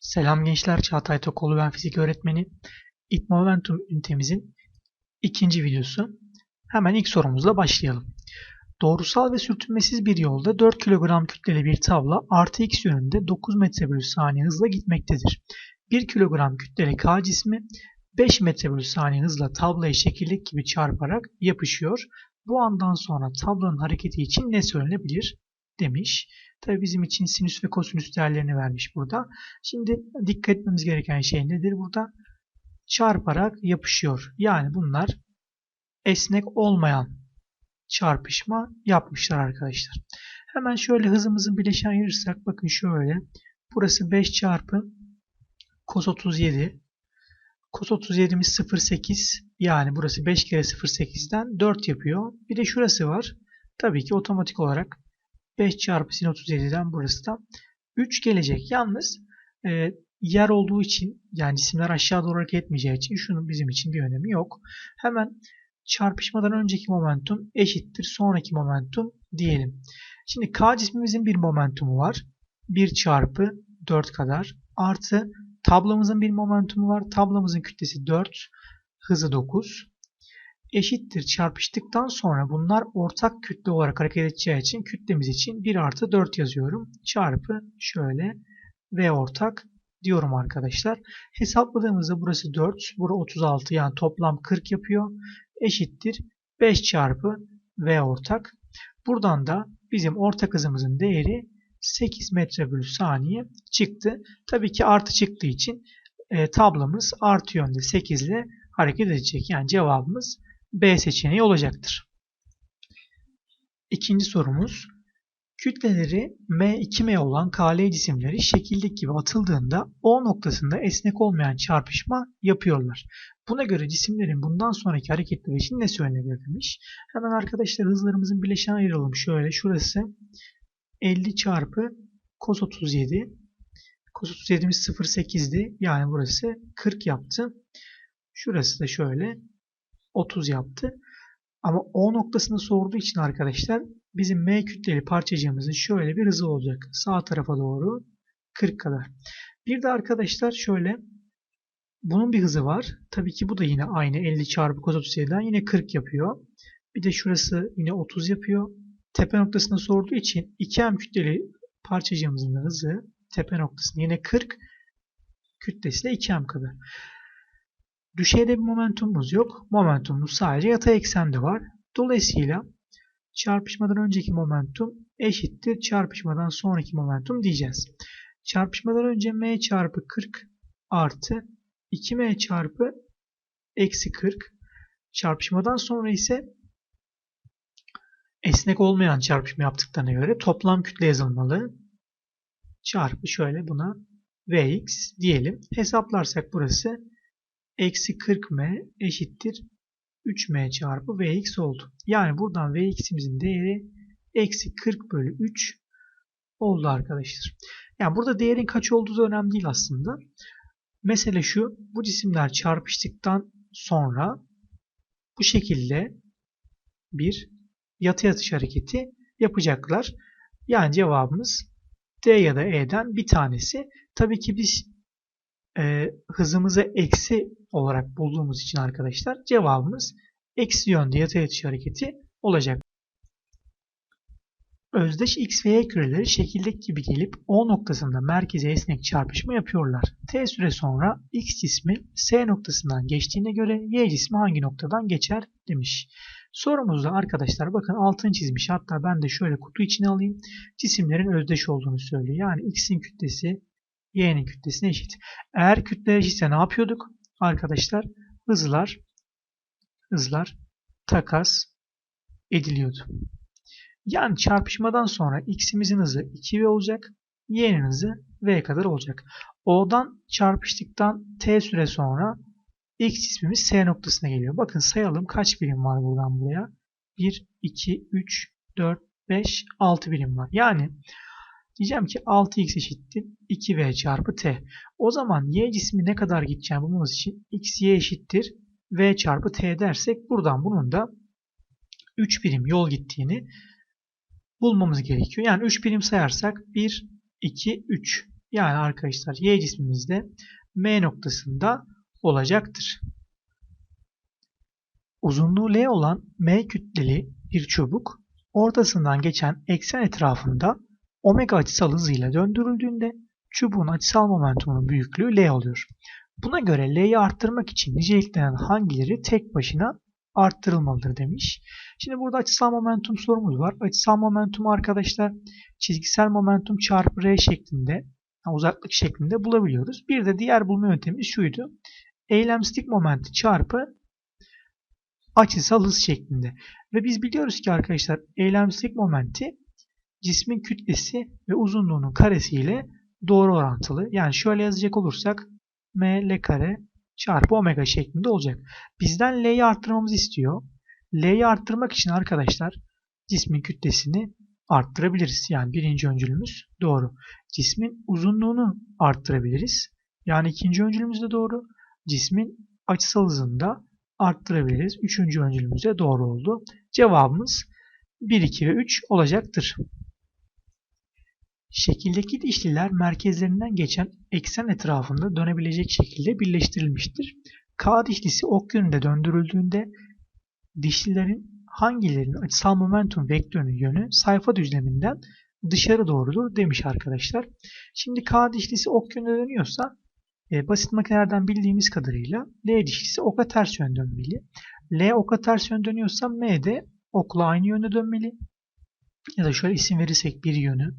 Selam gençler, Çağatay Tokoğlu ben fizik öğretmeni. İt Momentum ünitemizin ikinci videosu. Hemen ilk sorumuzla başlayalım. Doğrusal ve sürtünmesiz bir yolda 4 kilogram kütleli bir tavla artı x yönünde 9 metre bölü saniye hızla gitmektedir. 1 kilogram kütleli K cismi 5 metre bölü saniye hızla tablayı şekildeki gibi çarparak yapışıyor. Bu andan sonra tablanın hareketi için ne söylenebilir demiş. Tabi bizim için sinüs ve kosinüs değerlerini vermiş burada. Şimdi dikkat etmemiz gereken şey nedir burada? Çarparak yapışıyor. Yani bunlar esnek olmayan çarpışma yapmışlar arkadaşlar. Hemen şöyle hızımızın bileşen ayırırsak bakın şöyle. Burası 5 çarpı cos 37. Cos 37'miz 0,8 yani burası 5 kere 0,8'den 4 yapıyor. Bir de şurası var. Tabii ki otomatik olarak 5 çarpı sin 37'den burası da 3 gelecek. Yalnız e, yer olduğu için yani cisimler aşağı doğru hareket etmeyeceği için şunun bizim için bir önemi yok. Hemen çarpışmadan önceki momentum eşittir sonraki momentum diyelim. Şimdi K cismimizin bir momentumu var. 1 çarpı 4 kadar artı tablamızın bir momentumu var. Tablamızın kütlesi 4, hızı 9 eşittir çarpıştıktan sonra bunlar ortak kütle olarak hareket edeceği için kütlemiz için 1 artı 4 yazıyorum. Çarpı şöyle V ortak diyorum arkadaşlar. Hesapladığımızda burası 4, bura 36 yani toplam 40 yapıyor. Eşittir 5 çarpı V ortak. Buradan da bizim ortak hızımızın değeri 8 metre bölü saniye çıktı. Tabii ki artı çıktığı için e, tablamız artı yönde 8 ile hareket edecek. Yani cevabımız B seçeneği olacaktır. İkinci sorumuz. Kütleleri M2M olan KL cisimleri şekildeki gibi atıldığında O noktasında esnek olmayan çarpışma yapıyorlar. Buna göre cisimlerin bundan sonraki hareketleri için ne söylenebilir demiş. Hemen arkadaşlar hızlarımızın bileşen ayıralım. Şöyle şurası 50 çarpı cos 37. Cos 37'miz 0.8'di. Yani burası 40 yaptı. Şurası da şöyle 30 yaptı. Ama O noktasını sorduğu için arkadaşlar bizim M kütleli parçacığımızın şöyle bir hızı olacak. Sağ tarafa doğru 40 kadar. Bir de arkadaşlar şöyle bunun bir hızı var. Tabii ki bu da yine aynı 50 çarpı cos 37'den yine 40 yapıyor. Bir de şurası yine 30 yapıyor. Tepe noktasını sorduğu için 2M kütleli parçacığımızın hızı tepe noktasında yine 40 kütlesi de 2M kadar. Düşeyde bir momentumumuz yok. Momentumumuz sadece yatay eksende var. Dolayısıyla çarpışmadan önceki momentum eşittir çarpışmadan sonraki momentum diyeceğiz. Çarpışmadan önce m çarpı 40 artı 2m çarpı eksi 40. Çarpışmadan sonra ise esnek olmayan çarpışma yaptıklarına göre toplam kütle yazılmalı. Çarpı şöyle buna vx diyelim. Hesaplarsak burası eksi 40m eşittir 3m çarpı vx oldu. Yani buradan vx'imizin değeri eksi 40 bölü 3 oldu arkadaşlar. Yani burada değerin kaç olduğu da önemli değil aslında. Mesele şu, bu cisimler çarpıştıktan sonra bu şekilde bir yatı yatış hareketi yapacaklar. Yani cevabımız D ya da E'den bir tanesi. Tabii ki biz e, hızımızı eksi olarak bulduğumuz için arkadaşlar cevabımız eksi yönde yatay atış hareketi olacak. Özdeş x ve y küreleri şekildeki gibi gelip O noktasında merkeze esnek çarpışma yapıyorlar. T süre sonra x cismi S noktasından geçtiğine göre y cismi hangi noktadan geçer demiş. Sorumuzda arkadaşlar bakın altını çizmiş. Hatta ben de şöyle kutu içine alayım. Cisimlerin özdeş olduğunu söylüyor. Yani x'in kütlesi y'nin kütlesine eşit. Eğer kütle eşitse ne yapıyorduk? Arkadaşlar hızlar hızlar takas ediliyordu. Yani çarpışmadan sonra x'imizin hızı 2v olacak. Y'nin hızı v kadar olacak. O'dan çarpıştıktan t süre sonra x cismimiz S noktasına geliyor. Bakın sayalım kaç birim var buradan buraya. 1, 2, 3, 4, 5, 6 birim var. Yani diyeceğim ki 6x eşittir 2v çarpı t. O zaman y cismi ne kadar gideceğini bulmamız için x y eşittir v çarpı t dersek buradan bunun da 3 birim yol gittiğini bulmamız gerekiyor. Yani 3 birim sayarsak 1, 2, 3. Yani arkadaşlar Y cismimiz de M noktasında olacaktır. Uzunluğu L olan M kütleli bir çubuk ortasından geçen eksen etrafında omega açısal hızıyla döndürüldüğünde çubuğun açısal momentumunun büyüklüğü L oluyor. Buna göre L'yi arttırmak için niceliklenen hangileri tek başına arttırılmalıdır demiş. Şimdi burada açısal momentum sorumuz var. Açısal momentum arkadaşlar çizgisel momentum çarpı R şeklinde uzaklık şeklinde bulabiliyoruz. Bir de diğer bulma yöntemi şuydu. Eylemsizlik momenti çarpı açısal hız şeklinde. Ve biz biliyoruz ki arkadaşlar eylemsizlik momenti cismin kütlesi ve uzunluğunun karesi ile doğru orantılı. Yani şöyle yazacak olursak m l kare çarpı omega şeklinde olacak. Bizden l'yi arttırmamızı istiyor. L'yi arttırmak için arkadaşlar cismin kütlesini arttırabiliriz. Yani birinci öncülümüz doğru. Cismin uzunluğunu arttırabiliriz. Yani ikinci öncülümüz de doğru. Cismin açısal hızını da arttırabiliriz. Üçüncü öncülümüz de doğru oldu. Cevabımız 1, 2 ve 3 olacaktır. Şekildeki dişliler merkezlerinden geçen eksen etrafında dönebilecek şekilde birleştirilmiştir. K dişlisi ok yönünde döndürüldüğünde dişlilerin hangilerinin açısal momentum vektörünün yönü sayfa düzleminden dışarı doğrudur demiş arkadaşlar. Şimdi K dişlisi ok yönünde dönüyorsa e, basit makinelerden bildiğimiz kadarıyla L dişlisi oka ters yön dönmeli. L oka ters yön dönüyorsa M de okla aynı yönde dönmeli. Ya da şöyle isim verirsek bir yönü,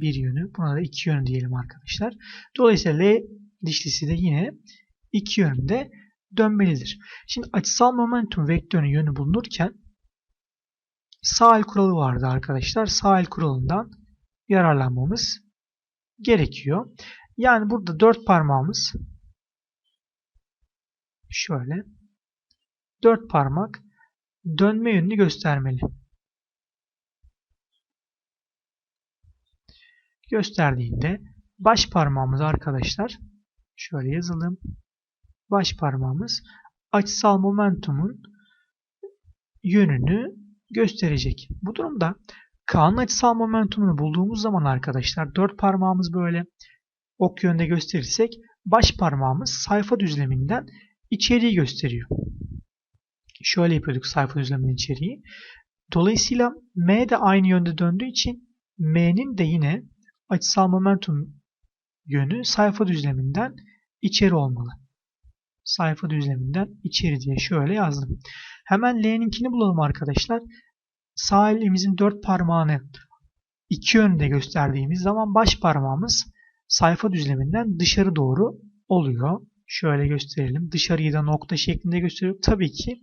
bir yönü. Buna da iki yönü diyelim arkadaşlar. Dolayısıyla L dişlisi de yine iki yönde dönmelidir. Şimdi açısal momentum vektörünün yönü bulunurken sağ el kuralı vardı arkadaşlar. Sağ el kuralından yararlanmamız gerekiyor. Yani burada dört parmağımız şöyle dört parmak dönme yönünü göstermeli. Gösterdiğinde baş parmağımız arkadaşlar şöyle yazalım. Baş parmağımız açısal momentumun yönünü gösterecek. Bu durumda K'nın açısal momentumunu bulduğumuz zaman arkadaşlar dört parmağımız böyle ok yönde gösterirsek baş parmağımız sayfa düzleminden içeriği gösteriyor. Şöyle yapıyorduk sayfa düzleminin içeriği. Dolayısıyla M de aynı yönde döndüğü için M'nin de yine açısal momentum yönü sayfa düzleminden içeri olmalı. Sayfa düzleminden içeri diye şöyle yazdım. Hemen L'ninkini bulalım arkadaşlar. Sağ elimizin dört parmağını iki yönde gösterdiğimiz zaman baş parmağımız sayfa düzleminden dışarı doğru oluyor. Şöyle gösterelim. Dışarıyı da nokta şeklinde gösteriyor. Tabii ki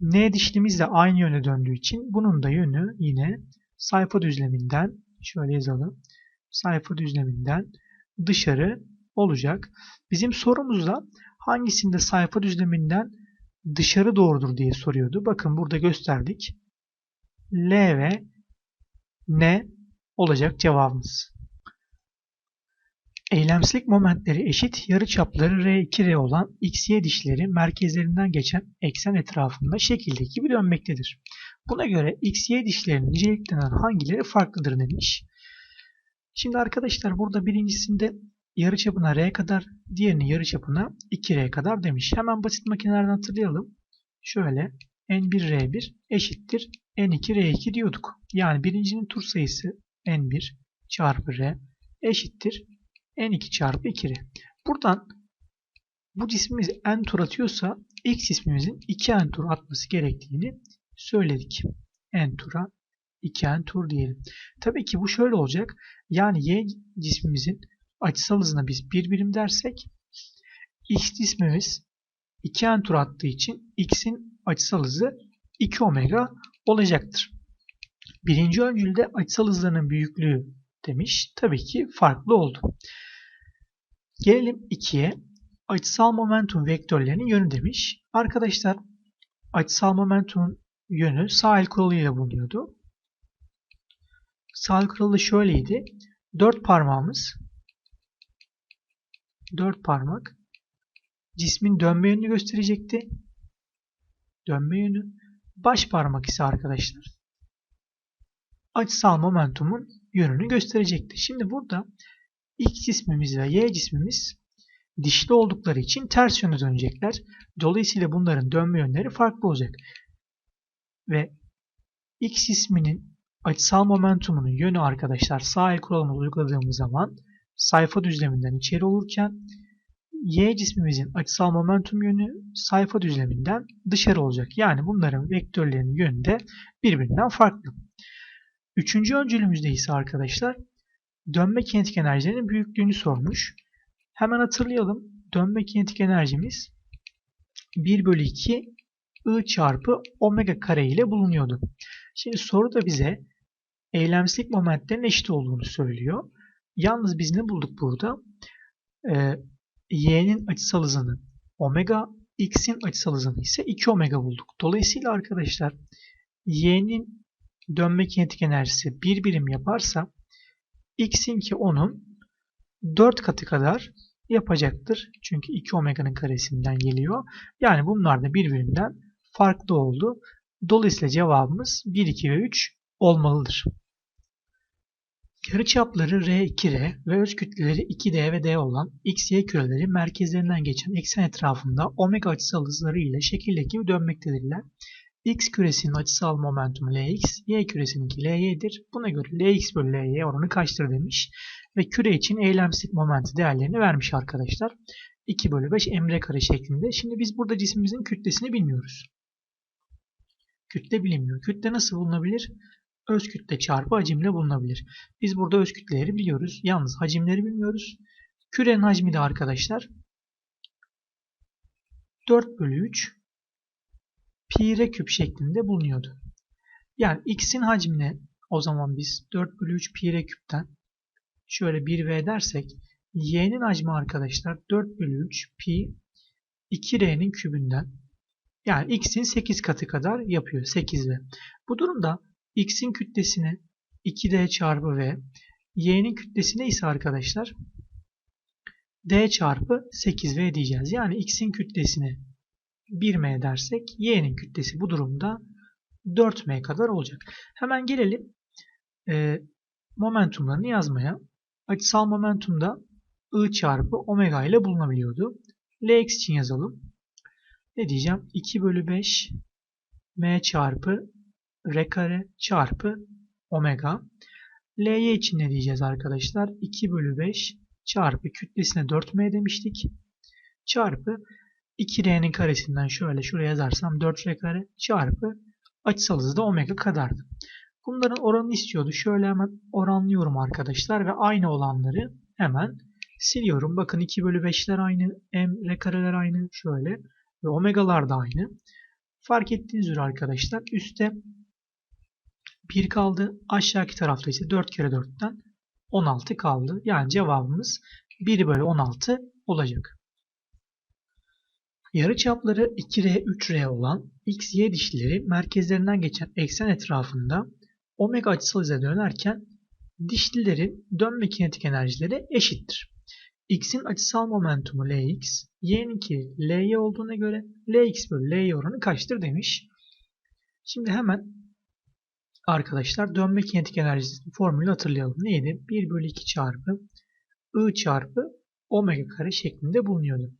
N dişlimiz de aynı yöne döndüğü için bunun da yönü yine sayfa düzleminden şöyle yazalım. Sayfa düzleminden dışarı olacak. Bizim sorumuzda hangisinde sayfa düzleminden dışarı doğrudur diye soruyordu. Bakın burada gösterdik. L ve N olacak cevabımız. Eylemsizlik momentleri eşit yarıçapları R2R olan XY dişleri merkezlerinden geçen eksen etrafında şekildeki gibi dönmektedir. Buna göre XY dişlerinin niceliklenen hangileri farklıdır demiş. Şimdi arkadaşlar burada birincisinde yarıçapına R kadar, diğerini yarıçapına 2R kadar demiş. Hemen basit makinelerden hatırlayalım. Şöyle N1R1 eşittir N2R2 diyorduk. Yani birincinin tur sayısı N1 çarpı R eşittir N2 çarpı 2R. Buradan bu cismimiz N tur atıyorsa X cismimizin 2N tur atması gerektiğini söyledik. N tura 2N tur diyelim. Tabii ki bu şöyle olacak. Yani Y cismimizin açısal hızına biz 1 birim dersek X cismimiz 2N tur attığı için X'in açısal hızı 2 omega olacaktır. Birinci öncülde açısal hızlarının büyüklüğü demiş. Tabii ki farklı oldu. Gelelim 2'ye. Açısal momentum vektörlerinin yönü demiş. Arkadaşlar açısal momentumun yönü sağ el kuralıyla bulunuyordu. Sağ kuralı şöyleydi. 4 parmağımız 4 parmak cismin dönme yönünü gösterecekti. Dönme yönü. Baş parmak ise arkadaşlar açısal momentumun yönünü gösterecekti. Şimdi burada X cismimiz ve Y cismimiz dişli oldukları için ters yöne dönecekler. Dolayısıyla bunların dönme yönleri farklı olacak. Ve X cisminin açısal momentumunun yönü arkadaşlar sağ el kuralımızı uyguladığımız zaman sayfa düzleminden içeri olurken Y cismimizin açısal momentum yönü sayfa düzleminden dışarı olacak. Yani bunların vektörlerinin yönü de birbirinden farklı. Üçüncü öncülümüzde ise arkadaşlar dönme kinetik enerjilerinin büyüklüğünü sormuş. Hemen hatırlayalım. Dönme kinetik enerjimiz 1 bölü 2 I çarpı omega kare ile bulunuyordu. Şimdi soru da bize eylemsizlik momentlerin eşit olduğunu söylüyor. Yalnız biz ne bulduk burada? Ee, y'nin açısal hızını omega, x'in açısal hızını ise 2 omega bulduk. Dolayısıyla arkadaşlar y'nin dönme kinetik enerjisi 1 birim yaparsa x'in ki onun 4 katı kadar yapacaktır. Çünkü 2 omega'nın karesinden geliyor. Yani bunlar da birbirinden farklı oldu. Dolayısıyla cevabımız 1, 2 ve 3 olmalıdır. Yarıçapları R2R ve öz kütleleri 2D ve D olan X, Y küreleri merkezlerinden geçen eksen etrafında omega açısal hızları ile şekildeki dönmektedirler. X küresinin açısal momentumu Lx, Y küresinin Ly'dir. Buna göre Lx bölü Ly oranı kaçtır demiş. Ve küre için eylemsizlik momenti değerlerini vermiş arkadaşlar. 2 bölü 5 emre kare şeklinde. Şimdi biz burada cismimizin kütlesini bilmiyoruz. Kütle bilinmiyor. Kütle nasıl bulunabilir? Öz kütle çarpı hacimle bulunabilir. Biz burada öz kütleleri biliyoruz. Yalnız hacimleri bilmiyoruz. Kürenin hacmi de arkadaşlar 4 bölü 3 pi r küp şeklinde bulunuyordu. Yani x'in hacmine o zaman biz 4 bölü 3 pi r küpten şöyle 1v dersek y'nin hacmi arkadaşlar 4 bölü 3 pi 2r'nin kübünden yani x'in 8 katı kadar yapıyor 8v. Bu durumda x'in kütlesini 2d çarpı v y'nin kütlesine ise arkadaşlar d çarpı 8v diyeceğiz. Yani x'in kütlesini 1m dersek y'nin kütlesi bu durumda 4m kadar olacak. Hemen gelelim e, momentumlarını yazmaya. Açısal momentumda I çarpı omega ile bulunabiliyordu. Lx için yazalım. Ne diyeceğim? 2 bölü 5 m çarpı r kare çarpı omega. Ly için ne diyeceğiz arkadaşlar? 2 bölü 5 çarpı kütlesine 4m demiştik. Çarpı 2r'nin karesinden şöyle şuraya yazarsam 4r kare çarpı açısal hızı da omega kadardı. Bunların oranını istiyordu. Şöyle hemen oranlıyorum arkadaşlar ve aynı olanları hemen siliyorum. Bakın 2 bölü 5'ler aynı, m r kareler aynı şöyle ve omegalar da aynı. Fark ettiğiniz üzere arkadaşlar üstte 1 kaldı. Aşağıki tarafta ise 4 kere 4'ten 16 kaldı. Yani cevabımız 1 bölü 16 olacak. Yarıçapları 2R, 3R olan X, Y dişlileri merkezlerinden geçen eksen etrafında omega açısal hıza dönerken dişlilerin dönme kinetik enerjileri eşittir. X'in açısal momentumu Lx, Y'ninki Ly olduğuna göre Lx bölü Ly oranı kaçtır demiş. Şimdi hemen arkadaşlar dönme kinetik enerjisinin formülü hatırlayalım. Neydi? 1 bölü 2 çarpı I çarpı omega kare şeklinde bulunuyordu.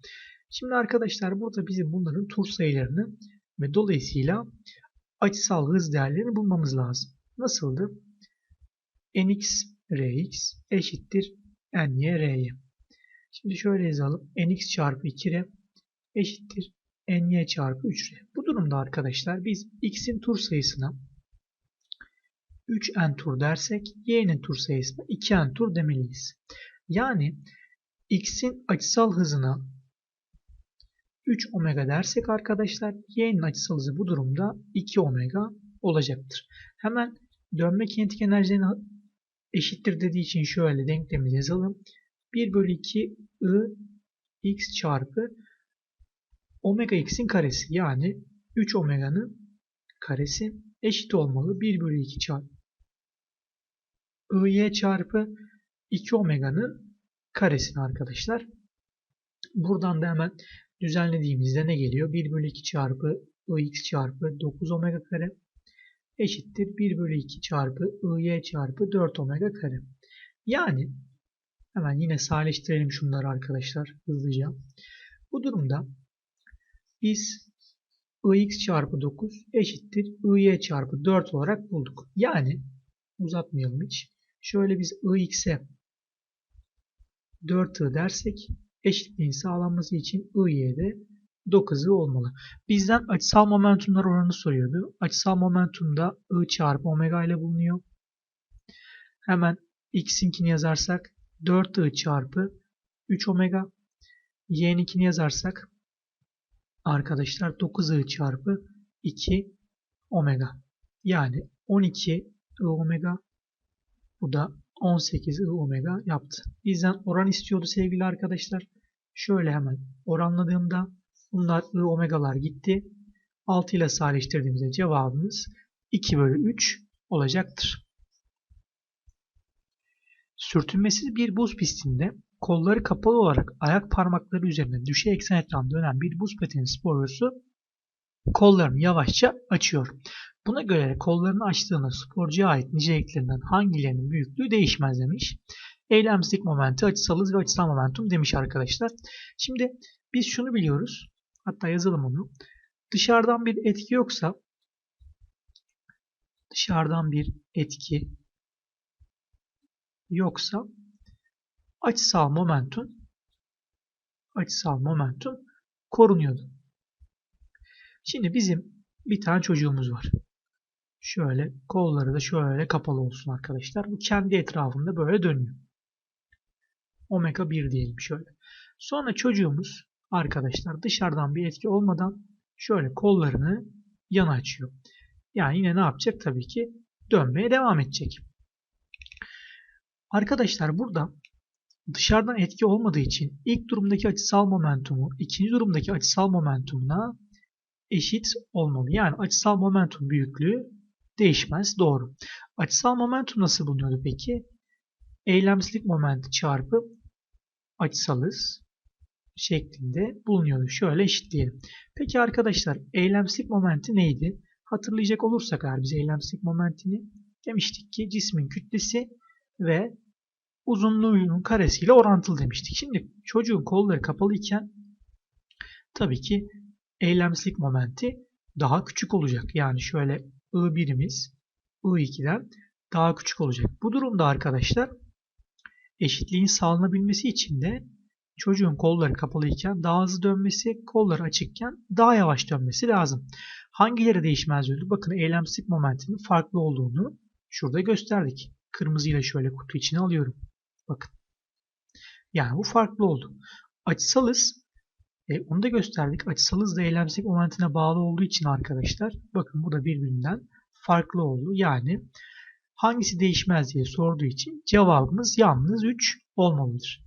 Şimdi arkadaşlar burada bizim bunların tur sayılarını ve dolayısıyla açısal hız değerlerini bulmamız lazım. Nasıldı? nx rx eşittir ny ry. Şimdi şöyle yazalım. nx çarpı 2r eşittir ny çarpı 3r. Bu durumda arkadaşlar biz x'in tur sayısına 3n tur dersek y'nin tur sayısına 2n tur demeliyiz. Yani x'in açısal hızına 3 omega dersek arkadaşlar y'nin açısal hızı bu durumda 2 omega olacaktır. Hemen dönme kinetik enerjinin eşittir dediği için şöyle denklemi yazalım. 1 bölü 2 I x çarpı omega x'in karesi yani 3 omega'nın karesi eşit olmalı. 1 bölü 2 çarpı y çarpı 2 omega'nın karesini arkadaşlar. Buradan da hemen düzenlediğimizde ne geliyor? 1 bölü 2 çarpı ix çarpı 9 omega kare eşittir 1 bölü 2 çarpı y çarpı 4 omega kare. Yani Hemen yine sadeleştirelim şunları arkadaşlar hızlıca. Bu durumda biz ix çarpı 9 eşittir iy çarpı 4 olarak bulduk. Yani uzatmayalım hiç. Şöyle biz ix'e 4i dersek eşitliğin sağlanması için i'ye 9i olmalı. Bizden açısal momentumlar oranını soruyordu. Açısal momentumda i çarpı omega ile bulunuyor. Hemen x'inkini yazarsak 4i çarpı 3 omega. y'ninkini yazarsak arkadaşlar 9i çarpı 2 omega. Yani 12 i omega bu da 18 i omega yaptı. Bizden oran istiyordu sevgili arkadaşlar. Şöyle hemen oranladığımda bunlar i omegalar gitti. 6 ile sadeleştirdiğimizde cevabımız 2 bölü 3 olacaktır. Sürtünmesiz bir buz pistinde kolları kapalı olarak ayak parmakları üzerine düşey eksen etrafında dönen bir buz pateni sporcusu kollarını yavaşça açıyor. Buna göre kollarını açtığında sporcuya ait niceliklerinden hangilerinin büyüklüğü değişmez demiş. Eylemsizlik momenti, açısal hız ve açısal momentum demiş arkadaşlar. Şimdi biz şunu biliyoruz. Hatta yazalım onu. Dışarıdan bir etki yoksa dışarıdan bir etki yoksa açısal momentum açısal momentum korunuyordu. Şimdi bizim bir tane çocuğumuz var. Şöyle kolları da şöyle kapalı olsun arkadaşlar. Bu kendi etrafında böyle dönüyor. Omega 1 diyelim şöyle. Sonra çocuğumuz arkadaşlar dışarıdan bir etki olmadan şöyle kollarını yana açıyor. Yani yine ne yapacak? Tabii ki dönmeye devam edecek. Arkadaşlar burada dışarıdan etki olmadığı için ilk durumdaki açısal momentumu ikinci durumdaki açısal momentumuna eşit olmalı. Yani açısal momentum büyüklüğü değişmez. Doğru. Açısal momentum nasıl bulunuyordu peki? Eylemsizlik momenti çarpı açısal şeklinde bulunuyordu. Şöyle eşitleyelim. Peki arkadaşlar eylemsizlik momenti neydi? Hatırlayacak olursak eğer biz eylemsizlik momentini demiştik ki cismin kütlesi ve uzunluğunun karesiyle orantılı demiştik. Şimdi çocuğun kolları kapalı iken tabii ki eylemsizlik momenti daha küçük olacak. Yani şöyle I1'imiz I2'den daha küçük olacak. Bu durumda arkadaşlar eşitliğin sağlanabilmesi için de çocuğun kolları kapalı iken daha hızlı dönmesi, kolları açıkken daha yavaş dönmesi lazım. Hangileri değişmez diyordu? Bakın eylemsizlik momentinin farklı olduğunu şurada gösterdik. Kırmızıyla şöyle kutu içine alıyorum. Bakın. Yani bu farklı oldu. Açısal hız e, onu da gösterdik. Açısal hız da eylemsizlik momentine bağlı olduğu için arkadaşlar bakın bu da birbirinden farklı oldu. Yani hangisi değişmez diye sorduğu için cevabımız yalnız 3 olmalıdır.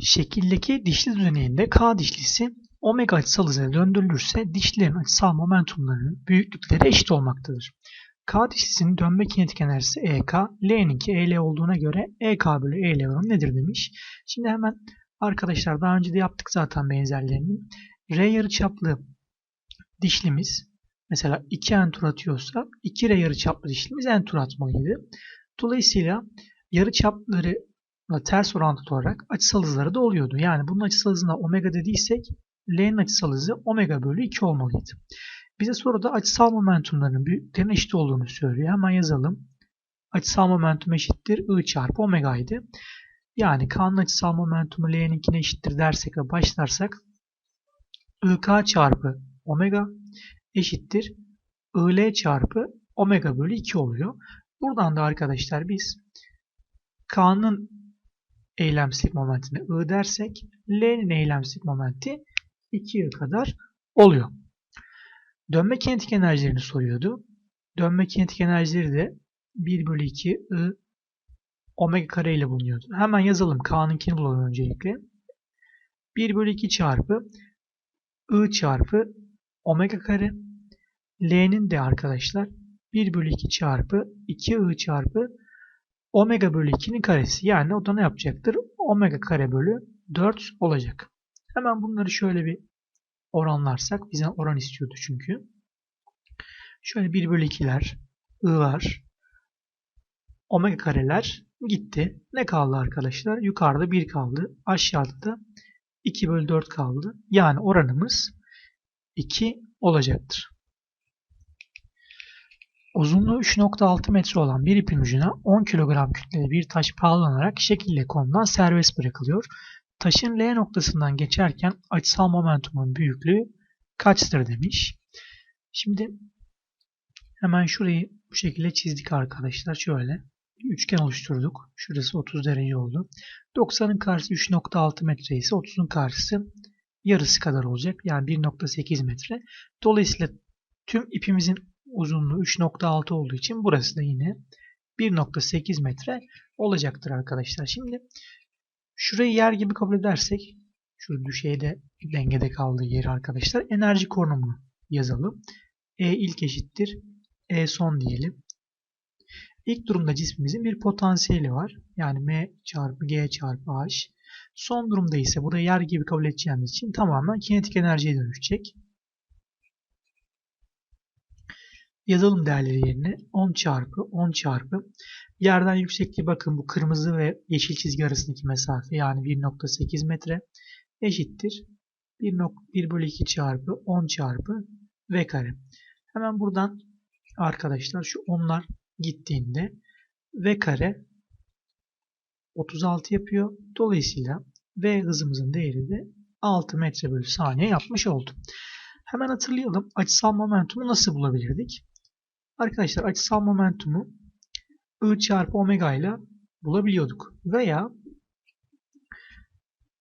Şekildeki dişli düzeninde K dişlisi omega açısal hızına döndürülürse dişlilerin açısal momentumlarının büyüklükleri eşit olmaktadır. K dişlisinin dönme kinetik enerjisi EK, L'ninki EL olduğuna göre EK bölü EL oranı nedir demiş. Şimdi hemen arkadaşlar daha önce de yaptık zaten benzerlerini. R yarıçaplı dişlimiz mesela 2 en tur atıyorsa 2 R yarıçaplı dişlimiz en tur atmalıydı. Dolayısıyla yarıçapları ters orantılı olarak açısal hızları da oluyordu. Yani bunun açısal hızına omega dediysek L'nin açısal hızı omega bölü 2 olmalıydı. Bize soruda açısal momentumların büyüklüklerinin eşit olduğunu söylüyor. Hemen yazalım. Açısal momentum eşittir I çarpı omega idi. Yani K'nın açısal momentumu L'ninkine eşittir dersek ve başlarsak IK çarpı omega eşittir IL çarpı omega bölü 2 oluyor. Buradan da arkadaşlar biz K'nın eylemsizlik momentine I dersek L'nin eylemsizlik momenti 2I kadar oluyor. Dönme kinetik enerjilerini soruyordu. Dönme kinetik enerjileri de 1 bölü 2 I omega kare ile bulunuyordu. Hemen yazalım. K'nınkini bulalım öncelikle. 1 bölü 2 çarpı I çarpı omega kare. L'nin de arkadaşlar 1 bölü 2 çarpı 2 I çarpı omega bölü 2'nin karesi. Yani o da ne yapacaktır? Omega kare bölü 4 olacak. Hemen bunları şöyle bir oranlarsak bizden oran istiyordu çünkü. Şöyle 1 bölü 2'ler I var. Omega kareler gitti. Ne kaldı arkadaşlar? Yukarıda 1 kaldı. Aşağıda da 2 bölü 4 kaldı. Yani oranımız 2 olacaktır. Uzunluğu 3.6 metre olan bir ipin ucuna 10 kilogram kütleli bir taş bağlanarak şekille konulan serbest bırakılıyor. Taşın L noktasından geçerken açısal momentumun büyüklüğü kaçtır demiş. Şimdi hemen şurayı bu şekilde çizdik arkadaşlar. Şöyle üçgen oluşturduk. Şurası 30 derece oldu. 90'ın karşısı 3.6 metre ise 30'un karşısı yarısı kadar olacak. Yani 1.8 metre. Dolayısıyla tüm ipimizin uzunluğu 3.6 olduğu için burası da yine 1.8 metre olacaktır arkadaşlar. Şimdi şurayı yer gibi kabul edersek şu düşeyde dengede kaldığı yeri arkadaşlar enerji konumu yazalım. E ilk eşittir. E son diyelim. İlk durumda cismimizin bir potansiyeli var. Yani M çarpı G çarpı H. Son durumda ise burayı yer gibi kabul edeceğimiz için tamamen kinetik enerjiye dönüşecek. Yazalım değerleri yerine 10 çarpı 10 çarpı yerden yüksekliği bakın bu kırmızı ve yeşil çizgi arasındaki mesafe yani 1.8 metre eşittir 1, 1 bölü 2 çarpı 10 çarpı v kare. Hemen buradan arkadaşlar şu onlar gittiğinde v kare 36 yapıyor. Dolayısıyla v hızımızın değeri de 6 metre bölü saniye yapmış oldu. Hemen hatırlayalım. Açısal momentumu nasıl bulabilirdik? Arkadaşlar açısal momentumu I çarpı omega ile bulabiliyorduk. Veya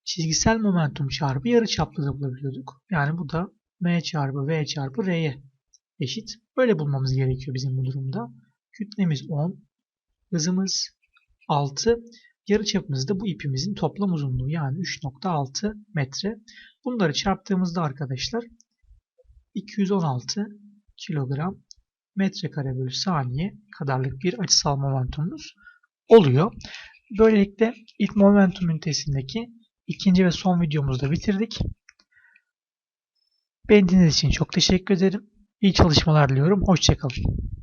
çizgisel momentum çarpı yarıçaplı da bulabiliyorduk. Yani bu da m çarpı v çarpı r'ye eşit. Böyle bulmamız gerekiyor bizim bu durumda. Kütlemiz 10, hızımız 6, yarıçapımız da bu ipimizin toplam uzunluğu yani 3.6 metre. Bunları çarptığımızda arkadaşlar 216 kilogram metrekare bölü saniye kadarlık bir açısal momentumumuz oluyor. Böylelikle ilk momentum ünitesindeki ikinci ve son videomuzu da bitirdik. Beğendiğiniz için çok teşekkür ederim. İyi çalışmalar diliyorum. Hoşçakalın.